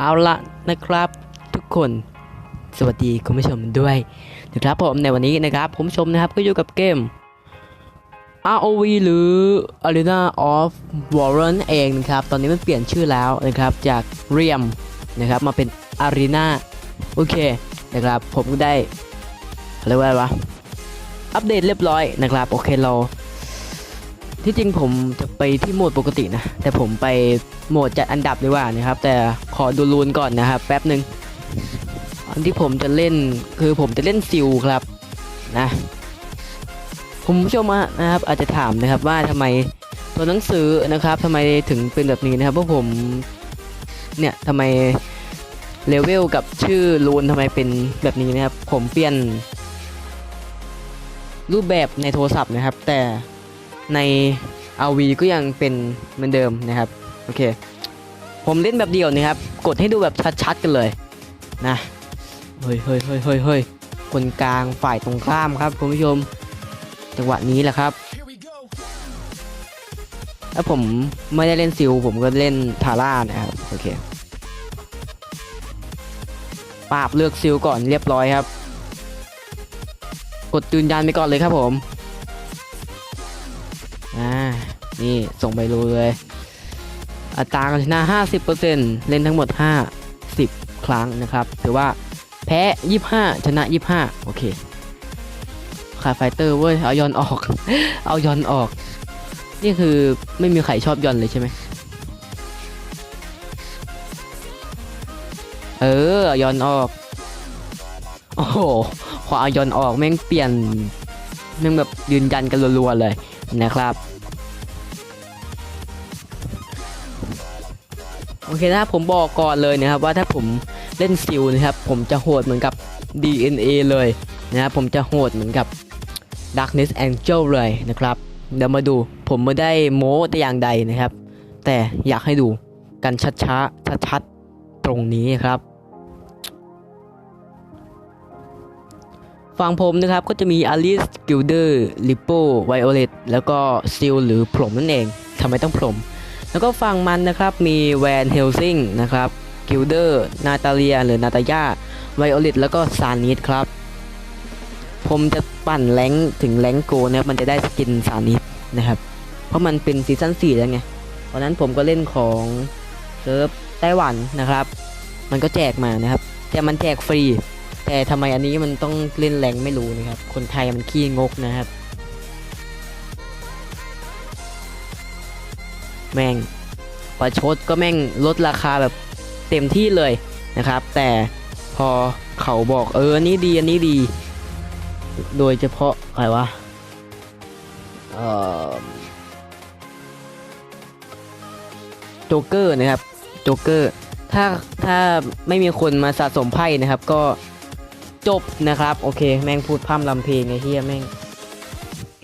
เอาละนะครับทุกคนสวัสดีคุณผู้ชมด้วยนะครับผมในวันนี้นะครับคุณผู้ชมนะครับก็อยู่กับเกม ROV หรือ Arena of Warren เองนะครับ ตอนนี้มันเปลี่ยนชื่อแล้วนะครับจาก r e a m นะครับมาเป็น Arena โอเคนะครับผมก็ได้เขาเรียกว่าอะไรวะอัปเดตเรียบร้อยนะครับ โอเคเรา ที่จริงผมจะไปที่โหมดปกตินะ แต่ผมไปโหมดจัดอันดับดีกว่านะครับ แต่ขอดูรูนก่อนนะครับ แป๊บหนึ่งอันที่ผมจะเล่นคือผมจะเล่นซิลครับนะคุณผู้ชมนะครับ อาจจะถามนะครับว่าทำไมตัวหนังสือนะครับทำไมถึงเป็นแบบนี้นะครับเพราะผมเนี่ยทำไมเลเวลกับชื่อรูนทำไมเป็นแบบนี้นะครับ ผมเปลี่ยนรูปแบบในโทรศัพท์นะครับ แต่ ใน RV ก็ยังเป็นเหมือนเดิมนะครับโอเค ผมเล่นแบบเดียวนะครับ กดให้ดูแบบชัดๆกันเลยนะเฮ้ยเฮ้ยเฮ้ยเฮ้ยเฮ้ยคนกลางฝ่ายตรงข้ามครับคุณผู้ชมจังหวะนี้แหละครับถ้าผมไม่ได้เล่นซิลผมก็เล่นทาร่านะครับโอเคปราบเลือกซิลก่อนเรียบร้อยครับ กดยืนยันไปก่อนเลยครับผม นี่ส่งไปรู้เลย อัตราการชนะ 50%เล่นทั้งหมด 50 ครั้งนะครับ ถือว่าแพ้ 25 ชนะ 25 โอเคคาไฟเตอร์เว้ย เอายอนออก เอายอนออก นี่คือไม่มีใครชอบยอนเลยใช่ไหมเออ เอายอนออก โอ้โหพอเอายอนออกแม่งเปลี่ยนแม่งแบบยืนยันกันรัวๆเลยนะครับ โอเคนะครับผมบอกก่อนเลยนะครับว่าถ้าผมเล่นซิลนะครับผมจะโหดเหมือนกับ DNA เลยนะครับผมจะโหดเหมือนกับ Darkness Angel เลยนะครับ เดี๋ยวมาดูผมไม่ได้โม้แต่อย่างใดนะครับ แต่อยากให้ดูกันชัดๆชัดๆตรงนี้ครับฝั่งผมนะครับก็จะมี Alice Gilder Lippo Violet แล้วก็ Seal หรือพรหมนั่นเองทำไมต้องพรหม แล้วก็ฝั่งมันนะครับมีแวนเฮลซิงนะครับกิลเดอร์นาตาเลียหรือนาตาย่าไวโอลิตแล้วก็ซานิสครับ ผมจะปั่นแรงถึงแรงโกนะครับมันจะได้สกินซานิสนะครับ เพราะมันเป็นซีซั่น4แล้วไงเพราะนั้นผมก็เล่นของเซิร์ฟไต้หวันนะครับ มันก็แจกมานะครับ แต่มันแจกฟรี แต่ทำไมอันนี้มันต้องเล่นแรงไม่รู้นะครับ คนไทยมันขี้งกนะครับ แม่งประชดก็แม่งลดราคาแบบเต็มที่เลยนะครับ แต่พอเขาบอกเอออันนี้ดีอันนี้ดี โดยเฉพาะใครวะเอ่อโจ๊กเกอร์นะครับโจ๊กเกอร์ถ้าถ้าไม่มีคนมาสะสมไพ่นะครับ ก็จบนะครับ โอเค แม่งพูดพร่ำลำเพลงไอ้เฮียแม่ง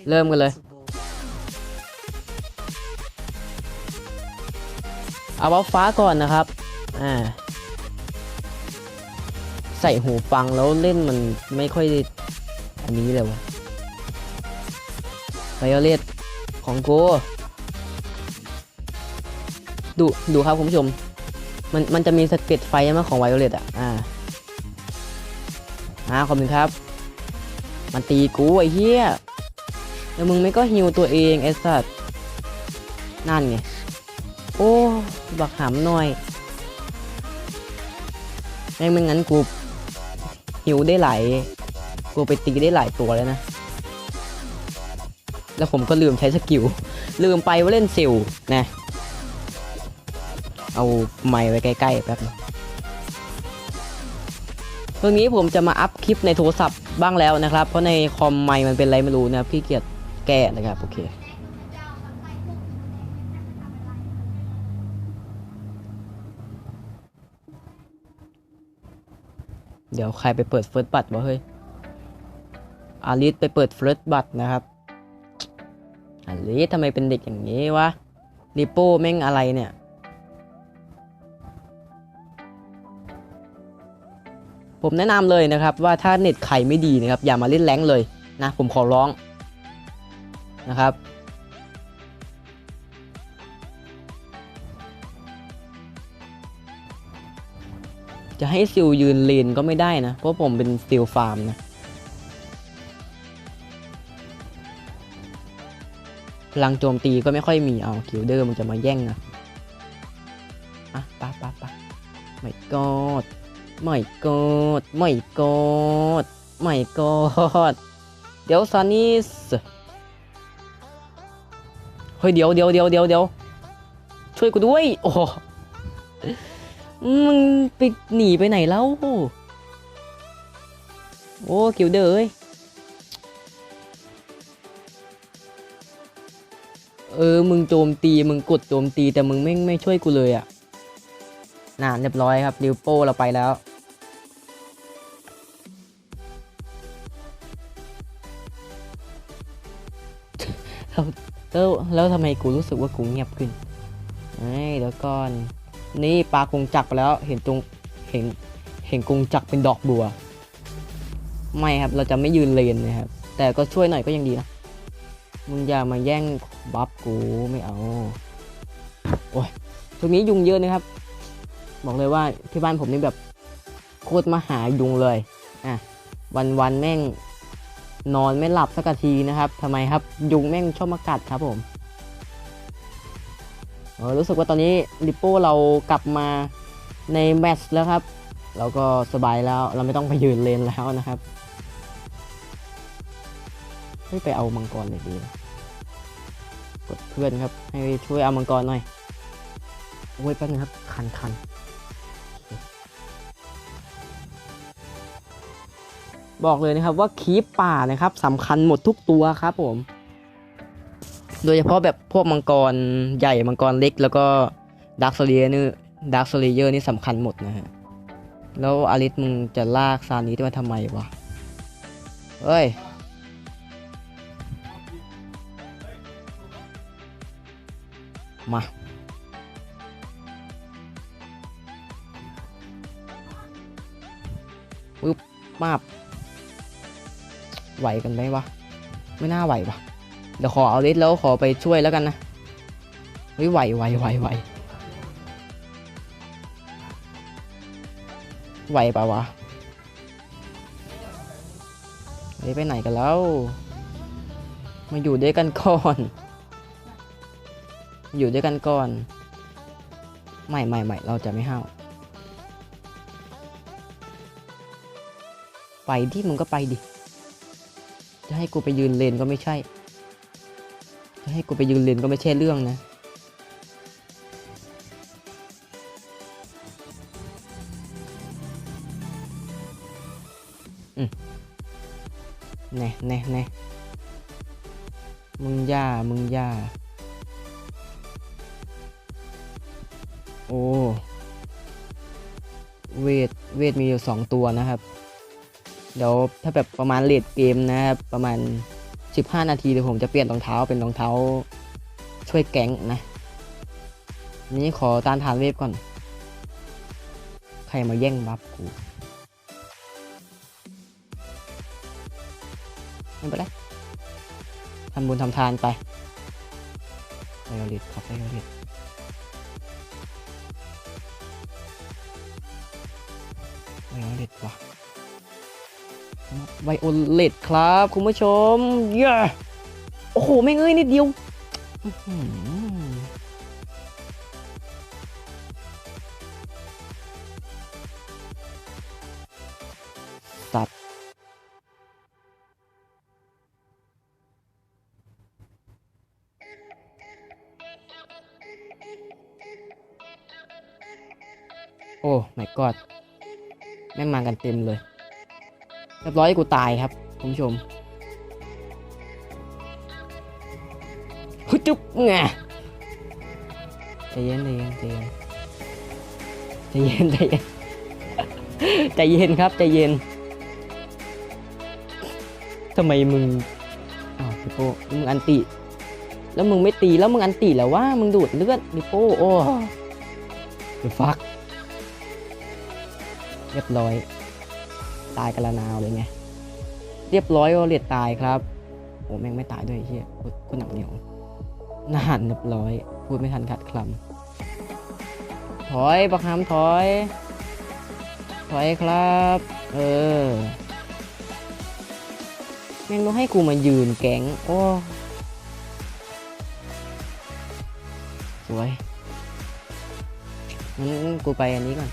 เริ่มกันเลย เอาบัฟฟ้าก่อนนะครับ อ่า ใส่หูฟังแล้วเล่นมันไม่ค่อยอันนี้เลยวะไวโอเลตของกูดูดูครับคุณผู้ชม มันมันจะมีสเก็ตไฟใช่ไหมของไวโอเลตอะ อ่า อ่าขอบคุณครับ มันตีกูไอ้เหี้ยแล้วมึงไม่ก็ฮิวตัวเองไอ้สัตว์นั่นไง โอ้บักหำหน่อยแม่งไม่งั้นกูหิวได้หลายกูไปตีได้หลายตัวแล้วนะ แล้วผมก็ลืมใช้สกิล ลืมไปว่าเล่นซิลนะ เอาไม้ไว้ใกล้ๆแป๊บนึงตรงนี้ผมจะมาอัพคลิปในโทรศัพท์บ้างแล้วนะครับ เพราะในคอมไมค์มันเป็นไรไม่รู้นะครับขี้เกียจแก้นะครับ โอเค เดี๋ยวใครไปเปิดเฟิร์สบัตรวะเฮ้ย อาลิสไปเปิดเฟิร์สบัตรนะครับ อาลิสทำไมเป็นเด็กอย่างนี้วะริโป้แม่งอะไรเนี่ย ผมแนะนำเลยนะครับว่าถ้าเน็ตใครไม่ดีนะครับ อย่ามาเล่นแรงเลยนะ ผมขอร้องนะครับ จะให้ซิลยืนเลนก็ไม่ได้นะ เพราะผมเป็นซิลฟาร์มนะ พลังโจมตีก็ไม่ค่อยมีเอาคิวเดอร์มันจะมาแย่งนะอะปะปะปะไม่กอดไม่กอดไม่กอดไม่กอดเดี๋ยวซานิสเฮ้ยเดี๋ยวเดี๋ยวเดี๋ยวเดี๋ยวเดี๋ยวช่วยกูด้วย โอ้ มึงไปหนีไปไหนแล้วโอ้คิวเดอร์เอ้ยเออ มึงโจมตี มึงกดโจมตี แต่มึงไม่ไม่ช่วยกูเลยอะ่ะน่าเรียบร้อยครับริวโป้เราไปแล้ว แล้วแล้วทำไมกูรู้สึกว่ากูเงียบขึ้นเอ้ยเดี๋ยวก่อน นี่ปลากงจักไปแล้วเห็นตรงเห็นเห็นกงจักเป็นดอกบัว ไม่ครับเราจะไม่ยืนเลนนะครับ แต่ก็ช่วยหน่อยก็ยังดีนะมึงอย่ามาแย่งบัฟกูไม่เอาโอ้ยช่วงนี้ยุงเยอะนะครับ บอกเลยว่าที่บ้านผมนี่แบบโคตรมาหายุงเลยอะวันวันแม่งนอนไม่หลับสักทีนะครับทำไมครับ ยุงแม่งชอบมากัดครับผม อรู้สึกว่าตอนนี้ลิปโป้เรากลับมาในแมตช์แล้วครับ เราก็สบายแล้วเราไม่ต้องไปยืนเลนแล้วนะครับไม่ไปเอามังกรเลยดีกดเพื่อนครับ ให้ช่วยเอามังกรหน่อยโอ้ยแป๊บนึงครับ คันคันบอกเลยนะครับว่าคีปป่านะครับสำคัญหมดทุกตัวครับผม โดยเฉพาะแบบพวกมังกรใหญ่มังกรเล็ก แล้วก็ดักโซเลียนี่ดักโซเลียนี่สำคัญหมดนะฮะ แล้วอลิสมึงจะลากซานี้มาทำไมวะ เฮ้ยมา ปึ๊บ มาบ ไหวกันไหมวะ ไม่น่าไหววะ เดี๋ยวขอเอาลิสแล้วขอไปช่วยแล้วกันนะเฮ้ยไหวไหวไหวไหวไหวปะวะเฮ้ยไปไหนกันแล้ว มาอยู่ด้วยกันก่อน อยู่ด้วยกันก่อน ไม่ไม่ไม่เราจะไม่ห้าวไปที่มึงก็ไปดิ จะให้กูไปยืนเลนก็ไม่ใช่ ให้กูไปยืนเลนก็ไม่ใช่เรื่องนะ อืมแน่แน่แน่มึงย่า มึงย่า โอ้ เวท เวทมีอยู่สองตัวนะครับ เดี๋ยวถ้าแบบประมาณเลดเกมนะครับ ประมาณ 15 นาทีเดี๋ยวผมจะเปลี่ยนรองเท้าเป็นรองเท้า ช่วยแก๊งนะ นี้ขอตานทานเวฟก่อน ใครมาแย่งบัฟกูไม่เป็นไรทำบุญทำทานไปไวโอเลตครับไวโอเลตไวโอเลตว่ะ ไวโอเลตครับ คุณผู้ชมเย้โอ้โห ไม่เอ้ยนิดเดียวอื้อหือสัตว์โอ้ my god แม่งมากันเต็มเลย เรียบร้อยกูตายครับคุณผู้ชมฮึจุ๊บไงใจเย็นใจเย็นใจเย็นใจเย็นใจเย็นใจเย็นครับใจเย็นทำไมมึงอ้าวพี่โป้มึงอันติ แล้วมึงไม่ตีแล้วมึงอันติแล้วว่ามึงดูดเลือดพี่โป้โอ้เดฟักเรียบร้อย ตายกันละนาวเลยไง เรียบร้อยก็เรียดตายครับโอ้แม่งไม่ตายด้วยไอ้เฮียโคตรโคหนักเหนียวนานเรียบร้อย พูดไม่ทันขัดคำถอยประคำถอย ถอยครับ เออแม่งต้องให้กูมายืนแก๊งโอ้สวยงั้นกูไปอันนี้ก่อน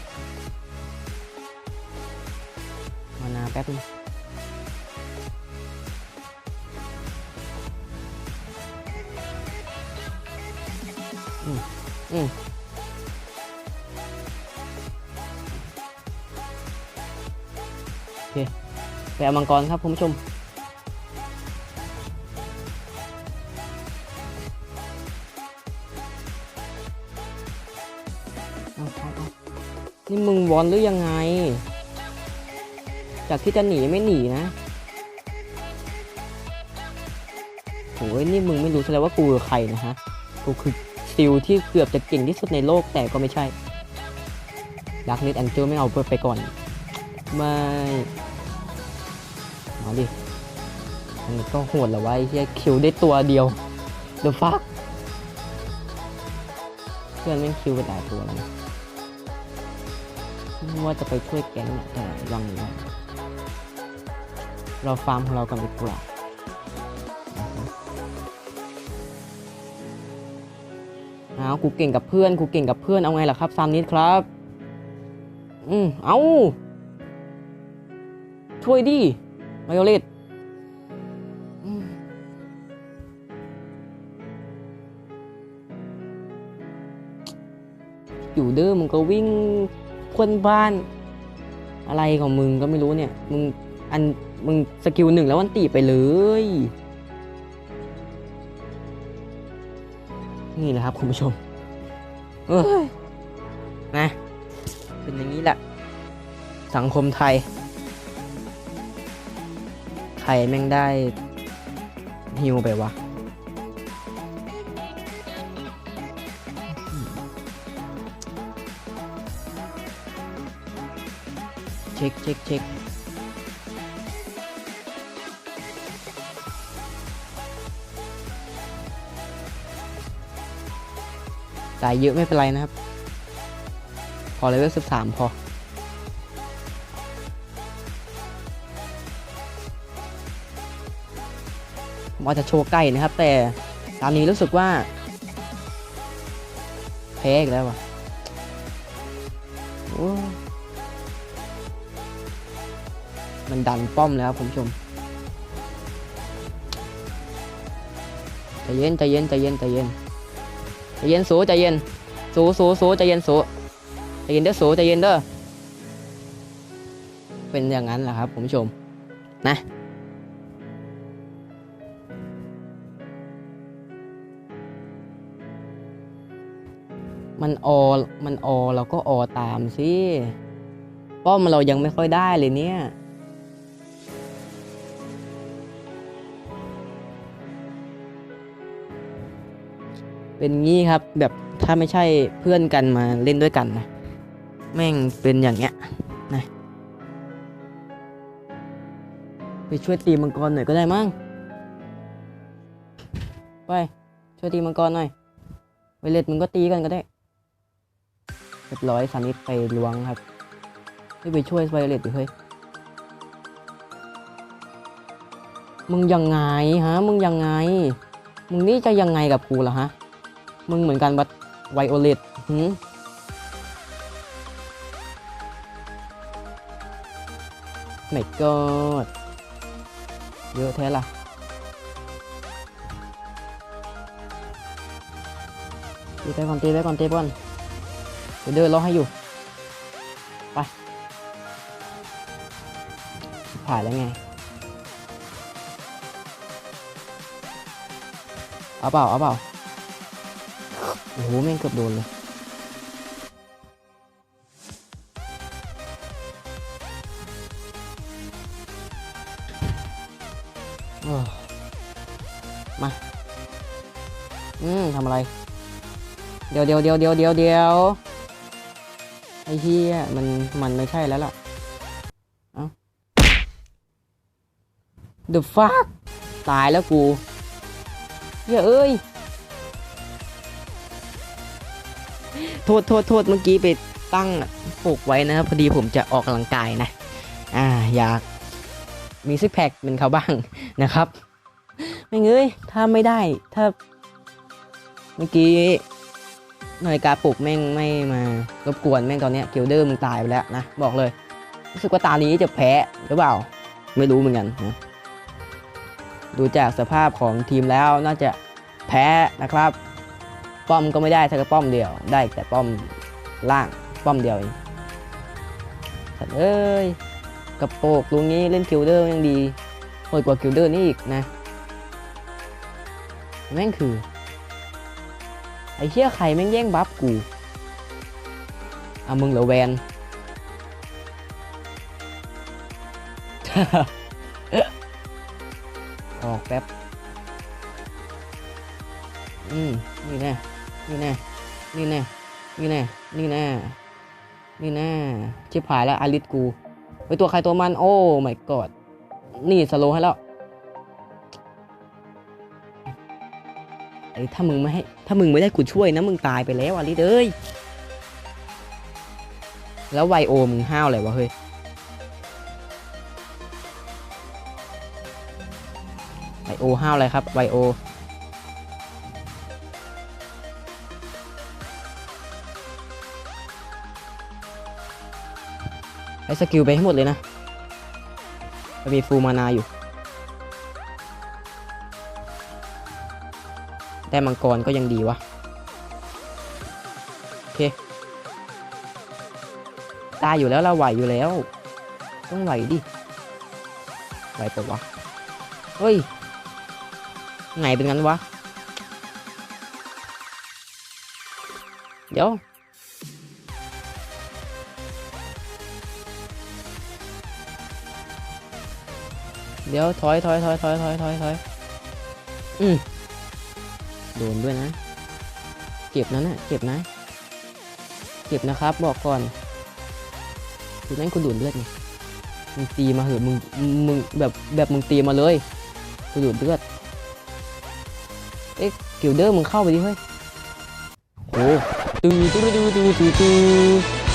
แป๊บนึงอืมอืมโอเคไปเอามังกรครับคุณผู้ชมนี่มึงวอนหรือยังไง จากที่จะหนีไม่หนีนะโอ้ยนี่มึงไม่รู้ซะแล้วว่ากูคือใครนะฮะ กูคือซิลที่เกือบจะเก่งที่สุดในโลกแต่ก็ไม่ใช่ดักนิดแอนเจลไม่เอาเพื่อไปก่อน ไม่ มาดิมันก็โหดแล้ววะไอ้เหี้ยคิวได้ตัวเดียว The fuck เพื่อนแม่งคิวไปหลายตัวแล้วนะว่าจะไปช่วยแก๊งเนี่ยแต่ยังไม่ เราฟาร์มของเรากันดีกว่าเอากูเก่งกับเพื่อนกูเก่งกับเพื่อนเอาไงล่ะครับซามนิดครับ อืมเอาช่วยดิไมโอเลตอยู่เด้อมึงก็วิ่งพ่นบ้าน อะไรของมึงก็ไม่รู้เนี่ย มึงอัน มึงสกิลหนึ่งแล้ววันตีไปเลย นี่แหละครับคุณผู้ชม เอ้ยนะ เป็นอย่างนี้แหละ สังคมไทย ใครแม่งได้ฮิวไปวะเช็คเช็คเช็ค จ่ายเยอะไม่เป็นไรนะครับพอเลเวลสิบสามพอ ผมอาจจะโชว์ใกล้นะครับ แต่ตอนนี้รู้สึกว่า แพ้อีกแล้วว่ะมันดันป้อมแล้วครับคุณผู้ชมใจเย็นใจเย็นใจเย็นใจเย็น ใจเย็นสูใจเย็น สูสูสูใจเย็นสูใจเย็นเด้อสูใจเย็นเด้อเป็นอย่างนั้นแหละครับคุณผู้ชมนะมันออ มันออเราก็ออตามสิ ป้อมเรายังไม่ค่อยได้เลยเนี่ย เป็นงี้ครับแบบถ้าไม่ใช่เพื่อนกันมาเล่นด้วยกันนะแม่งเป็นอย่างเงี้ยนะไปช่วยตีมังกรหน่อยก็ได้มั้งไปช่วยตีมังกรหน่อยไวเลตมึงก็ตีกันก็ได้เรียบร้อยซานิสไปล้วงครับไม่ไปช่วยไวเลตดิเฮ้ยมึงยังไงฮะ มึงยังไง มึงนี่จะยังไงกับกูล่ะฮะ มึงเหมือนกันบัดไวโอเลตหืมไม่กอดเยอะแท้ล่ะตีไปก่อนตีไปก่อนตีไปก่อนเดี๋ยวเดินรอให้อยู่ ไปผ่านแล้วไง เอาเปล่า เอาเปล่า หแม่งเกือบโดนเลยมา อืมทำอะไร เดี๋ยวเดี๋ยวเดี๋ยวเดี๋ยวเดี๋ยวเดี๋ยวไอ้เหี้ยมันมันไม่ใช่แล้วล่ะ เอ้า The fuck ตายแล้วกูเหี้ยเอ้ย โทษโทษโทษเมื่อกี้ไปตั้งปลูกไว้นะครับพอดีผมจะออกกำลังกายนะ อ่าอยากมีซิกแพคเป็นเขาบ้างนะครับ ไม่เงยถ้าไม่ได้ถ้า เมื่อกี้นาฬิกาปลุกแม่งไม่มารบกวนแม่งตอนเนี้ยเกลเดอร์มึงตายไปแล้วนะ บอกเลย รู้สึกว่าตานี้จะแพ้หรือเปล่า ไม่รู้เหมือนกันนะดูจากสภาพของทีมแล้วน่าจะแพ้นะครับ ป้อมก็ไม่ได้ถ้าก็ป้อมเดียว ได้แต่ป้อมล่างป้อมเดียวเองสัตว์เอ้ยกระโปกลุงนี้เล่นกิลเดอร์ยังดีโหดกว่ากิลเดอร์นี่อีกนะแม่งคือ ไอ้เชี่ยใครแม่งแย่งบัฟกูเอามึงเหรอแวนออกแป๊บ อืม นี่แน่ นี่แน่นี่แน่นี่แน่นี่แน่นี่แน่ชิบหายแล้วอาริสกูไปตัวใครตัวมันโอ้ my god นี่สโลให้แล้วไอ้ถ้ามึงไม่ให้ถ้ามึงไม่ได้กูช่วยนะมึงตายไปแล้วอาริสเอ้ยแล้วไวโอมึงห้าวอะไรวะเฮ้ยไวโอห้าวอะไรครับไวโอ ช้สกิลไปให้หมดเลยนะมันมีฟูมานาอยู่ได้มังกรก็ยังดีวะ โอเค ตายอยู่แล้วเราไหวอยู่แล้ว ต้องไหวดิ ไหวปะวะ เฮ้ย ไงเป็นงั้นวะ เดี๋ยว เดี๋ยวถอยถอยถอยถอยถอยถอยถอยอืมโดนด้วยนะ เก็บนะน่ะเก็บนะ เก็บนะครับ บอกก่อนคือแม่งคุณดูดเลือดไงมึงตีมาเหอะมึงมึงแบบแบบมึงตีมาเลยกูดูดเลือดเอ๊ะกิลเดอร์มึงเข้าไปดิเฮ้ยโอ้ตูตูตูตูตูตู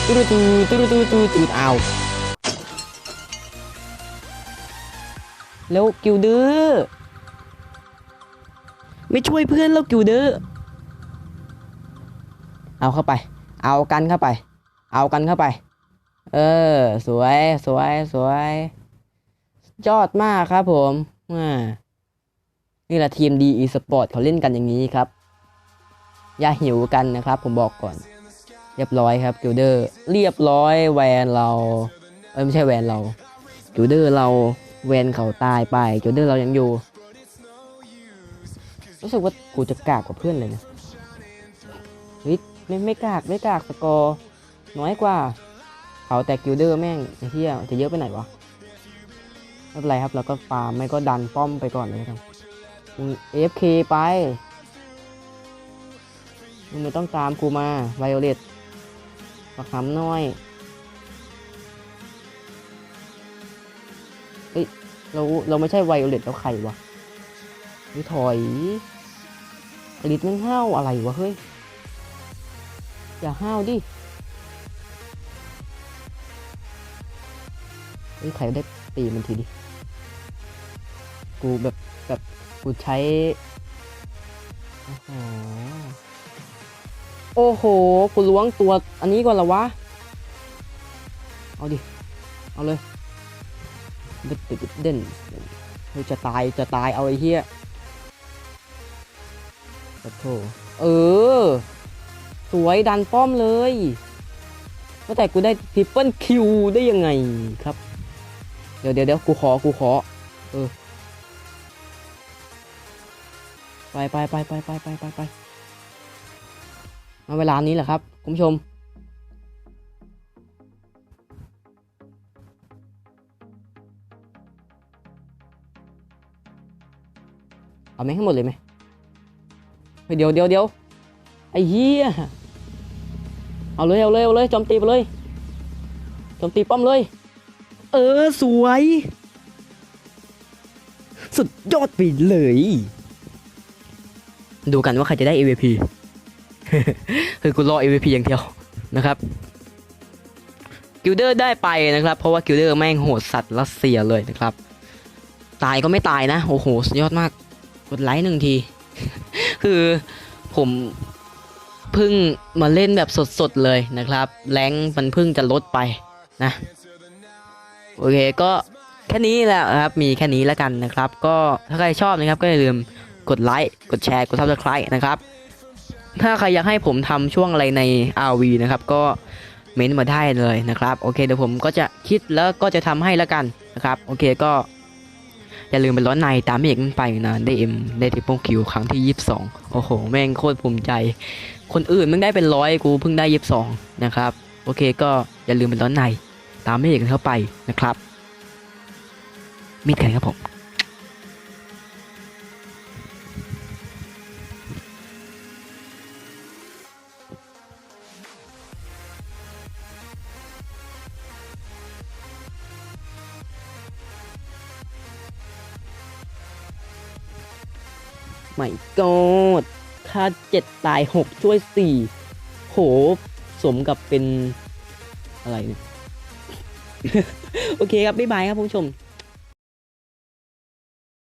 ตูตูตูตูตูตูตูอ้าว แล้วกิลเดอร์ไม่ช่วยเพื่อนแล้วกิลเดอร์เอาเข้าไป เอากันเข้าไป เอากันเข้าไป เออ สวยสวยสวยยอดมากครับผมนี่แหละทีมดีอีสปอร์ตเขาเล่นกันอย่างนี้ครับ อย่าหิวกันนะครับ ผมบอกก่อน เรียบร้อยครับกิลเดอร์ เรียบร้อยแวนเรา เอ้ยไม่ใช่แวนเรากิลเดอร์เรา แวนเขาตายไปกิลเดอร์เรายังอยู่ รู้สึกว่ากูจะกากกว่าเพื่อนเลยนะเฮ้ยไม่ไม่กากไม่กากสกอร์น้อยกว่า เขาแต่กิลเดอร์แม่งไอ้เหี้ยจะเยอะไปไหนวะไม่เป็นไรครับเราก็ฟาร์มไม่ก็ดันป้อมไปก่อนเลยครับมึง AFK ไปมึงไม่ต้องตามกูมาไวโอเลตปักหำน้อย เราเราไม่ใช่ไวโอเลตแล้วใครวะนี่ถอยอลิตม่งห้าวอะไรวะเฮ้ย อย่าห้าวดิเฮ้ยใครได้ตีมันทีดิ กูแบบแบบกูใช้ โอ้โหโอ้โหกูล้วงตัวอันนี้ก่อนละวะ เอาดิ เอาเลย ด็ดเด็ดเด่นเฮ้ยจะตายจะตายเอาไอ้เหี้ยขอโทษเออ สวยดันป้อมเลยว่าแต่กูได้ทริปเปิลคิวได้ยังไงครับ เดี๋ยวเดี๋ยวเดี๋ยวกูขอกูขอ เออ ไปไปไปไปไปไปไปไปมาเวลานี้แหละครับ คุณผู้ชม เอาแม่งให้หมดเลยไหมเฮ้ยเดี๋ยวเดี๋ยวเดี๋ยวไอ้เหี้ยเอาเลยเอาเลยเอาเลยโจมตีไปเลยโจมตีป้อมเลย เออสวย สุดยอดไปเลย ดูกันว่าใครจะได้ MVP คือกูรอ MVP อย่างเดียวนะครับกิลเดอร์ได้ไปนะครับ เพราะว่ากิลเดอร์แม่งโหดสัตว์รัสเซียเลยนะครับ ตายก็ไม่ตายนะ โอ้โห สุดยอดมาก กดไลค์หนึ่งที คือผมเพิ่งมาเล่นแบบสดๆเลยนะครับ แรงมันเพิ่งจะลดไปนะ โอเคก็แค่นี้แหละครับ มีแค่นี้แล้วกันนะครับ ก็ถ้าใครชอบนะครับ ก็อย่าลืมกดไลค์ กดแชร์ กด subscribe นะครับ ถ้าใครอยากให้ผมทำช่วงอะไรใน RV นะครับ ก็เม้นมาได้เลยนะครับ โอเคเดี๋ยวผมก็จะคิดแล้วก็จะทำให้แล้วกันนะครับ โอเคก็ อย่าลืมเป็นร้อนในตามเอกมันไปนะได้เอ็มได้ทิปเปิลคิวครั้งที่ 22 โอ้โห แม่งโคตรภูมิใจ คนอื่นมึงได้เป็นร้อยกูเพิ่งได้ 22 นะครับ โอเคก็อย่าลืมเป็นร้อนในตามพี่เอกเข้าไปนะครับ มิดกันครับผม ไม่กอดค่าเจ็ดตายหกช่วยสี่โห สมกับเป็นอะไรเนี่ย โอเคครับ บ๊ายบายครับผู้ชม